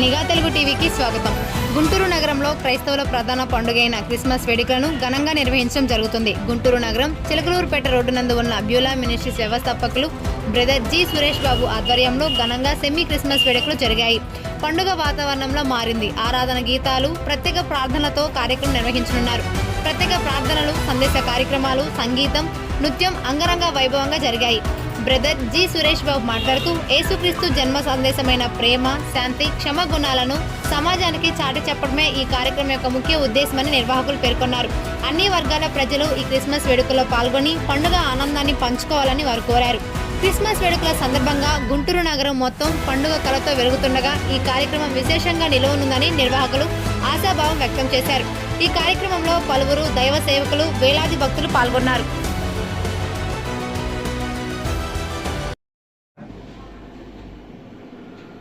నిఘా తెలుగు టీవీకి స్వాగతం. గుంటూరు నగరంలో క్రైస్తవుల ప్రధాన పండుగైన క్రిస్మస్ వేడుకలను ఘనంగా నిర్వహించడం జరుగుతుంది. గుంటూరు నగరం చిలకలూరుపేట రోడ్డు నందు ఉన్న బ్యూలా మినిస్ట్రీస్ వ్యవస్థాపకులు బ్రదర్ జి సురేష్ బాబు ఆధ్వర్యంలో ఘనంగా సెమీ క్రిస్మస్ వేడుకలు జరిగాయి. పండుగ వాతావరణంలో మారింది. ఆరాధన గీతాలు ప్రత్యేక ప్రార్థనలతో కార్యక్రమం నిర్వహించనున్నారు. ప్రత్యేక ప్రార్థనలు సందేశ కార్యక్రమాలు సంగీతం నృత్యం అంగరంగ వైభవంగా జరిగాయి. బ్రదర్ జి సురేష్ బాబు మాట్లాడుతూ యేసుక్రీస్తు జన్మ సందేశమైన ప్రేమ శాంతి క్షమ గుణాలను సమాజానికి చాటి చెప్పడమే ఈ కార్యక్రమం యొక్క ముఖ్య ఉద్దేశమని నిర్వాహకులు పేర్కొన్నారు. అన్ని వర్గాల ప్రజలు ఈ క్రిస్మస్ వేడుకలో పాల్గొని పండుగ ఆనందాన్ని పంచుకోవాలని వారు కోరారు. క్రిస్మస్ వేడుకల సందర్భంగా గుంటూరు నగరం మొత్తం పండుగ కళతో వెలుగుతుండగా ఈ కార్యక్రమం విశేషంగా నిలవనుందని నిర్వాహకులు ఆశాభావం వ్యక్తం చేశారు. ఈ కార్యక్రమంలో పలువురు దైవ సేవకులు వేలాది భక్తులు పాల్గొన్నారు.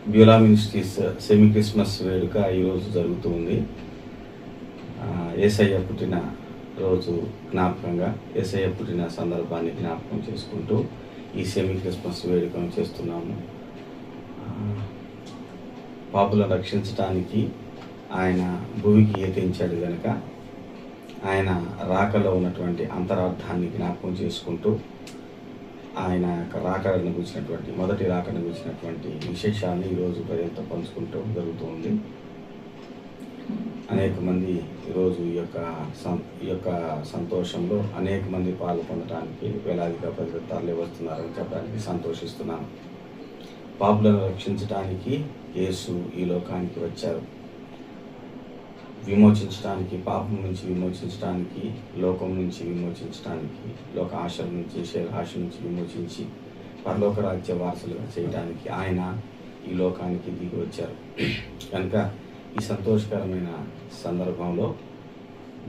బ్యూలా మినిస్ట్రీస్ సెమీ క్రిస్మస్ వేడుక ఈరోజు జరుగుతూ ఉంది ఏసయ్య యేసయ్య పుట్టిన రోజు జ్ఞాపకంగా యేసయ్య పుట్టిన సందర్భాన్ని జ్ఞాపకం చేసుకుంటూ ఈ సెమీ క్రిస్మస్ వేడుకను చేస్తున్నాము. పాపులను రక్షించటానికి ఆయన భూమికి ఏతించాడు కనుక ఆయన రాకలో ఉన్నటువంటి అంతరార్థాన్ని జ్ఞాపకం చేసుకుంటూ ఆయన యొక్క రాకడను గురించినటువంటి మొదటి రాకడను గురించినటువంటి విశేషాన్ని ఈరోజు ప్రజలతో పంచుకుంటూ జరుగుతుంది. అనేక మంది ఈరోజు ఈ యొక్క ఈ యొక్క సంతోషంలో అనేక మంది పాలు పొందడానికి వేలాదిగా ప్రజలు తరలి వస్తున్నారని చెప్పడానికి సంతోషిస్తున్నాను. పాపులను రక్షించడానికి యేసు ఈ లోకానికి వచ్చారు. విమోచించడానికి పాపం నుంచి విమోచించడానికి లోకం నుంచి విమోచించడానికి లోక ఆశల నుంచి శరీరాశ నుంచి విమోచించి పరలోక రాజ్య వారసులుగా చేయడానికి ఆయన ఈ లోకానికి దిగి వచ్చారు. కనుక ఈ సంతోషకరమైన సందర్భంలో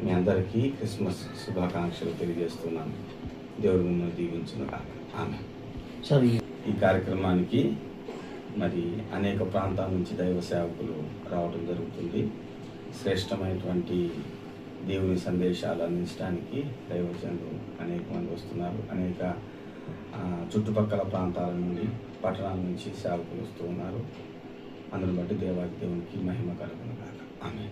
మీ అందరికీ క్రిస్మస్ శుభాకాంక్షలు తెలియజేస్తున్నాను. దేవుడు మిమ్మల్ని దీవించునుగా ఆమె ఈ కార్యక్రమానికి మరి అనేక ప్రాంతాల నుంచి దైవ సేవకులు రావడం జరుగుతుంది. శ్రేష్టమైనటువంటి దేవుని సందేశాలు అందించడానికి దైవజనులు అనేక మంది వస్తున్నారు. అనేక చుట్టుపక్కల ప్రాంతాల నుండి పట్టణాల నుంచి సేవకులు వస్తూ ఉన్నారు. అందుని బట్టి దేవాది దేవునికి మహిమ కలుగును కాక ఆమె